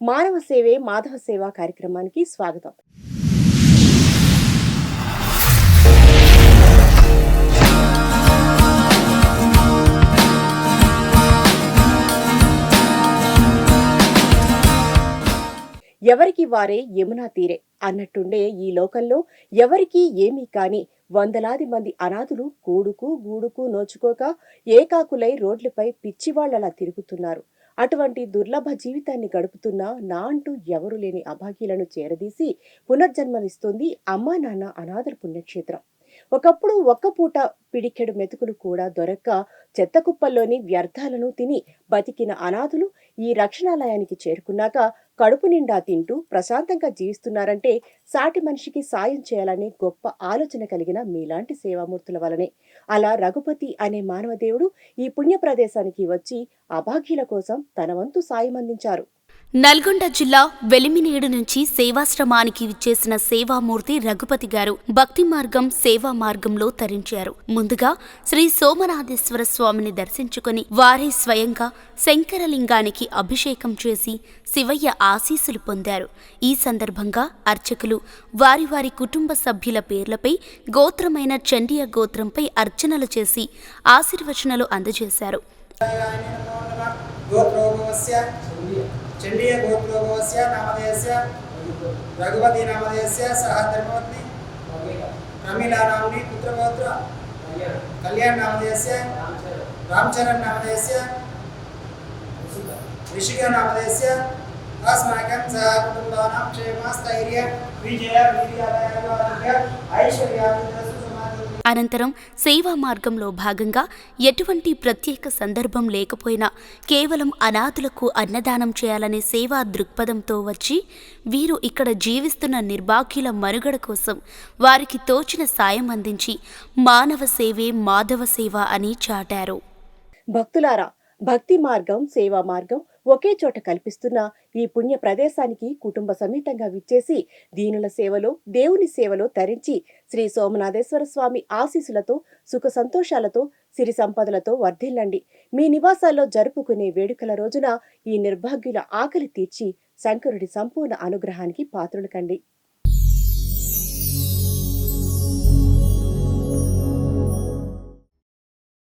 మానవ సేవే మాధవ సేవ కార్యక్రమానికి స్వాగతం. ఎవరికి వారే యమునా తీరే అన్నట్టుండే ఈ లోకంలో ఎవరికీ ఏమీ కాని వందలాది మంది అనాథులు కూడుకు గూడుకు నోచుకోక ఏకాకులై రోడ్లపై పిచ్చివాళ్ళలా తిరుగుతున్నారు. అటువంటి దుర్లభ జీవితాన్ని గడుపుతున్న నా అంటూ ఎవరు లేని అభాగ్యులను చేరదీసి పునర్జన్మనిస్తుంది అమ్మా నాన్న అనాథల పుణ్యక్షేత్రం. ఒకప్పుడు ఒక్క పూట పిడికెడు మెతుకులు కూడా దొరక్క చెత్త కుప్పల్లోని వ్యర్థాలను తిని బతికిన అనాథులు ఈ రక్షణాలయానికి చేరుకున్నాక కడుపు నిండా తింటూ ప్రశాంతంగా జీవిస్తున్నారంటే సాటి మనిషికి సాయం చేయాలనే గొప్ప ఆలోచన కలిగిన మీలాంటి సేవామూర్తుల వలనే. అలా రఘుపతి అనే మానవదేవుడు ఈ పుణ్య ప్రదేశానికి వచ్చి అభాగ్యుల కోసం తన వంతు సాయం అందించారు. నల్గొండ జిల్లా వెలిమినేడు నుంచి సేవాశ్రమానికి విచ్చేసిన సేవామూర్తి రఘుపతి గారు భక్తి మార్గం సేవా మార్గంలో తరించారు. ముందుగా శ్రీ సోమనాథేశ్వర స్వామిని దర్శించుకుని వారే స్వయంగా శంకరలింగానికి అభిషేకం చేసి శివయ్య ఆశీస్సులు పొందారు. ఈ సందర్భంగా అర్చకులు వారి వారి కుటుంబ సభ్యుల పేర్లపై గోత్రమైన చండియ గోత్రంపై అర్చనలు చేసి ఆశీర్వచనలు అందజేశారు. चण्डीय गोत्रोभवस्य नामधेयस्य, रघुपति नामधेयस्य, सह धर्मपत्नी, प्रमीला कल्याण नामधेयस्य, रामचरण नामधेयस्य, ऋषिक नामधेयस्य, अस्माकं सह कुटुम्बानां क्षेम स्थैर्य विजय वीर्यालय ऐश्वर्याभिवृद्धि అనంతరం సేవా మార్గంలో భాగంగా ఎటువంటి ప్రత్యేక సందర్భం లేకపోయినా కేవలం అనాథులకు అన్నదానం చేయాలనే సేవా దృక్పథంతో వచ్చి వీరు ఇక్కడ జీవిస్తున్న నిర్భాగ్యుల మనుగడ కోసం వారికి తోచిన సాయం అందించి మానవ సేవే మాధవ సేవ అని చాటారు. భక్తులారా భక్తి మార్గం సేవా మార్గం ఒకే చోట కల్పిస్తున్న ఈ పుణ్య ప్రదేశానికి కుటుంబ సమేతంగా విచ్చేసి దీనుల సేవలో దేవుని సేవలో తరించి శ్రీ సోమనాథేశ్వర స్వామి ఆశీసులతో సుఖ సంతోషాలతో సిరి సంపదలతో వర్ధిల్లండి. మీ నివాసాల్లో జరుపుకునే వేడుకల రోజున ఈ నిర్భాగ్యుల ఆకలి తీర్చి శంకరుడి సంపూర్ణ అనుగ్రహానికి పాత్రులు కండి